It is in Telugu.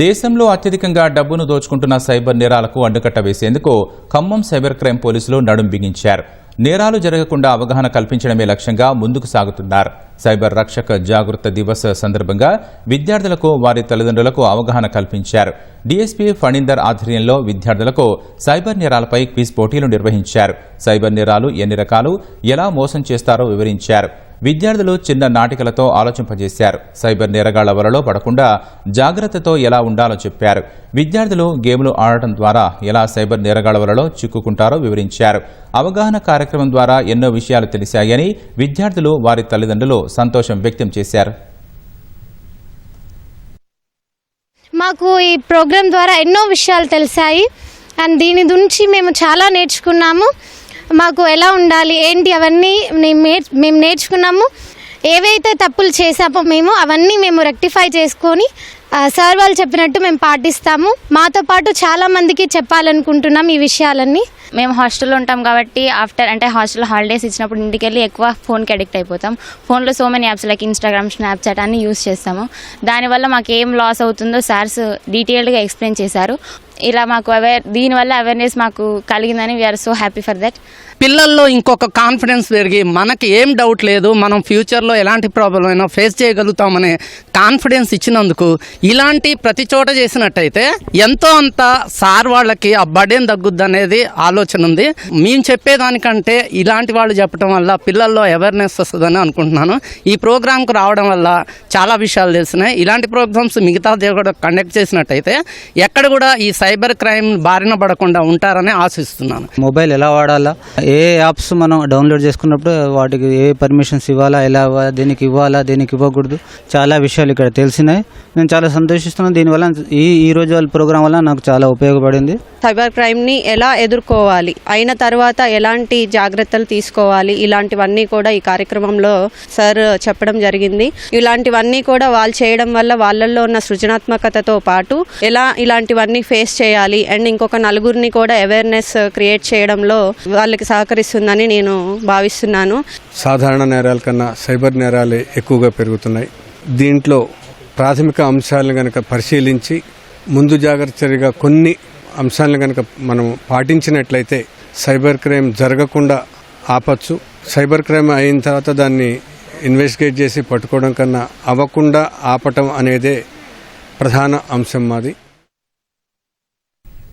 దేశంలో అత్యధికంగా డబ్బును దోచుకుంటున్న సైబర్ నేరాలకు అడ్డుకట్ట వేసేందుకు ఖమ్మం సైబర్ క్రైమ్ పోలీసులు నడుం బిగించారు. నేరాలు జరగకుండా అవగాహన కల్పించడమే లక్ష్యంగా ముందుకు సాగుతున్నారు. సైబర్ రక్షక జాగృత దివస్ సందర్భంగా విద్యార్థులకు వారి తల్లిదండ్రులకు అవగాహన కల్పించారు. డీఎస్పీ ఫణీందర్ ఆధ్వర్యంలో విద్యార్థులకు సైబర్ నేరాలపై క్విజ్ పోటీలు నిర్వహించారు. సైబర్ నేరాలు ఎన్ని రకాలు ఎలా మోసం చేస్తారో వివరించారు. విద్యార్థులు చిన్న నాటికలతో ఆలోచింపజేశారు. సైబర్ నేరగాళ్ళ వలలో పడకుండా జాగ్రత్తతో ఎలా ఉండాలో చెప్పారు. విద్యార్థులు గేమ్లు ఆడటం ద్వారా ఎలా సైబర్ నేరగాళ్ళ వలలో చిక్కుకుంటారో వివరించారు. అవగాహన కార్యక్రమం ద్వారా ఎన్నో విషయాలు తెలిసాయని విద్యార్థులు వారి తల్లిదండ్రులు సంతోషం వ్యక్తం చేశారు. మాకు ఈ ప్రోగ్రాం ద్వారా ఎన్నో విషయాలు తెలిసాయి. అండ్ దీని నుంచి మేము చాలా నేర్చుకున్నాము. మాకు ఎలా ఉండాలి ఏంటి అవన్నీ మేము నేర్- మేము నేర్చుకున్నాము. ఏవైతే తప్పులు చేసామో మేము అవన్నీ మేము రెక్టిఫై చేసుకొని సార్ వాళ్ళు చెప్పినట్టు మేము పాటిస్తాము. మాతో పాటు చాలా మందికి చెప్పాలనుకుంటున్నాం ఈ విషయాలన్నీ. మేము హాస్టల్లో ఉంటాం కాబట్టి ఆఫ్టర్ అంటే హాస్టల్ హాలిడేస్ ఇచ్చినప్పుడు ఇంటికి వెళ్ళి ఎక్కువ ఫోన్కి అడిక్ట్ అయిపోతాం. ఫోన్లో so many apps like Instagram Snapchat అన్ని యూస్ చేస్తాము. దానివల్ల మాకు ఏం లాస్ అవుతుందో సార్స్ డీటెయిల్డ్గా ఎక్స్ప్లెయిన్ చేశారు. ఇలా మాకు అవేర్ దీనివల్ల అవేర్నెస్ మాకు కలిగిందని we are so happy for that పిల్లల్లో ఇంకొక కాన్ఫిడెన్స్ పెరిగి మనకి ఏం డౌట్ లేదు మనం ఫ్యూచర్లో ఎలాంటి ప్రాబ్లం అయినా ఫేస్ చేయగలుగుతామనే కాన్ఫిడెన్స్ ఇచ్చినందుకు ఇలాంటి ప్రతి చోట చేసినట్టయితే ఎంతో అంత సార్ వాళ్ళకి ఆ బడేం తగ్గుద్ది అనేది ఆలోచన ఉంది. మేము చెప్పేదానికంటే ఇలాంటి వాళ్ళు చెప్పడం వల్ల పిల్లల్లో అవేర్నెస్ వస్తుందని అనుకుంటున్నాను. ఈ ప్రోగ్రాంకు రావడం వల్ల చాలా విషయాలు తెలిసినాయి. ఇలాంటి ప్రోగ్రామ్స్ మిగతా దేవుడు కూడా కండక్ట్ చేసినట్టయితే ఎక్కడ కూడా ఈ సైబర్ క్రైమ్ బారిన పడకుండా ఉంటారని ఆశిస్తున్నాను. మొబైల్ ఎలా వాడాలా? ఏ యాప్స్ మనం డౌన్లోడ్ చేసుకున్నప్పుడు వాటికి ఏ పర్మిషన్స్ ఇవ్వాలా ఎలా ఇవ్వాలా దేనికి ఇవ్వాలా దేనికి ఇవ్వకూడదు? చాలా విషయాలు ఇక్కడ తెలిసినాయి. నేను చాలా సంతోషిస్తున్నాను. దీనివల్ల ఈ ఈ రోజు వాళ్ళ ప్రోగ్రాం వల్ల నాకు చాలా ఉపయోగపడింది. సైబర్ క్రైమ్ని ఎలా ఎదుర్కోవాలి? అయిన తర్వాత ఎలాంటి జాగ్రత్తలు తీసుకోవాలి? ఇలాంటివన్నీ కూడా ఈ కార్యక్రమంలో సార్ చెప్పడం జరిగింది. ఇలాంటివన్నీ కూడా వాళ్ళు చేయడం వల్ల వాళ్ళల్లో ఉన్న సృజనాత్మకతతో పాటు ఎలా ఇలాంటివన్నీ ఫేస్ చేయాలి. అండ్ ఇంకొక నలుగురిని కూడా అవేర్నెస్ క్రియేట్ uh, చేయడంలో వాళ్ళకి సహకరిస్తుందని నేను భావిస్తున్నాను. సాధారణ నేరాల కన్నా సైబర్ నేరాలే ఎక్కువగా పెరుగుతున్నాయి. దీంట్లో ప్రాథమిక అంశాలను కనుక పరిశీలించి ముందు జాగ్రత్త చర్యగా కొన్ని అంశాలను కనుక మనం పాటించినట్లయితే సైబర్ క్రైమ్ జరగకుండా ఆపచ్చు. సైబర్ క్రైమ్ అయిన తర్వాత దాన్ని ఇన్వెస్టిగేట్ చేసి పట్టుకోవడం కన్నా అవ్వకుండా ఆపటం అనేదే ప్రధాన అంశం మాది.